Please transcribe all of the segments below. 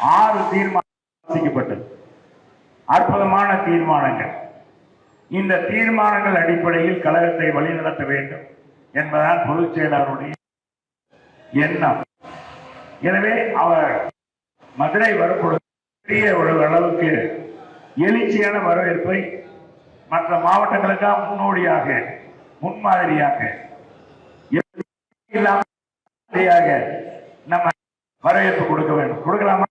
ஆறு தீர்மானம் வாசிக்கப்பட்டது. அற்புதமான தீர்மானங்கள். இந்த தீர்மானங்கள் அடிப்படையில் கழகத்தை வழிநடத்த வேண்டும் என்பதால் பொதுச் செயலாளருடைய எண்ணம். எனவே அவர் மதுரை வரும்பொழுது பெரிய ஒரு அளவுக்கு எழுச்சியான வரவேற்பை மற்ற மாவட்டங்களுக்காக முன்னோடியாக முன்மாதிரியாக இல்லாம மாதிரியாக நம்ம வரவேற்பு கொடுக்க வேண்டும். கொடுக்கலாமா?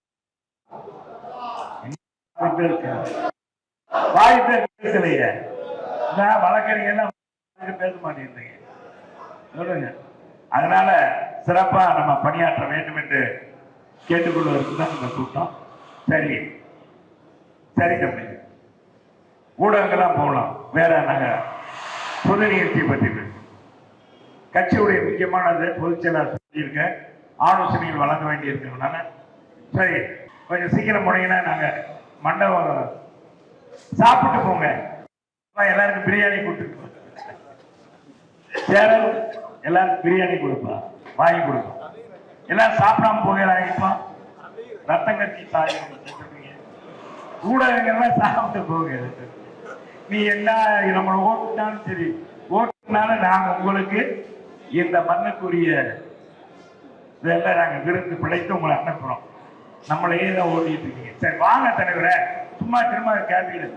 வாய்ப்பு வாய்ப்பே பேசலையே நான் வழக்கறிஞர் பேச மாட்டேங்கிறீங்க சொல்லுங்க. அதனால சிறப்பா நம்ம பணியாற்ற வேண்டும் என்று கேட்டுக்கொள்வதற்கு தான் இந்த கூட்டம். சரி. சரி தம்பி. ஊடகங்கள்லாம் போகலாம். வேற நாங்கள் பொது நிகழ்ச்சி பற்றி பேசுவோம். கட்சியுடைய முக்கியமானது பொதுச் செயலாளர் சொல்லியிருக்க. ஆலோசனைகள் வழங்க வேண்டியிருக்கிறதுனால. சரி. கொஞ்சம் சீக்கிரம் போனீங்கன்னா நாங்கள் மண்டபம். சாப்பிட்டு போங்க. எல்லாருக்கும் பிரியாணி கொடுத்துருக்கோம் சேரல் எல்லாருக்கும் பிரியாணி கொடுப்பா. வாங்கி கொடுப்போம் எல்லாரும் சாப்பிடாம போகிறாங்கப்பா ரத்தம் கட்டி சாய் ஊடகங்கள்லாம் சாப்பிட்டு போகிறது நீ என்ன நம்மளை ஓட்டுனாலும் சரி ஓட்டுனால நாங்க உங்களுக்கு இந்த மண்ணுக்குரிய இதெல்லாம் நாங்கள் விருந்து பிழைத்து உங்களை அனுப்புறோம். நம்மளையே தான் ஓடிட்டு இருக்கீங்க. சரி வாங்க தலைவரை. சும்மா திரும்ப கேட்டீங்க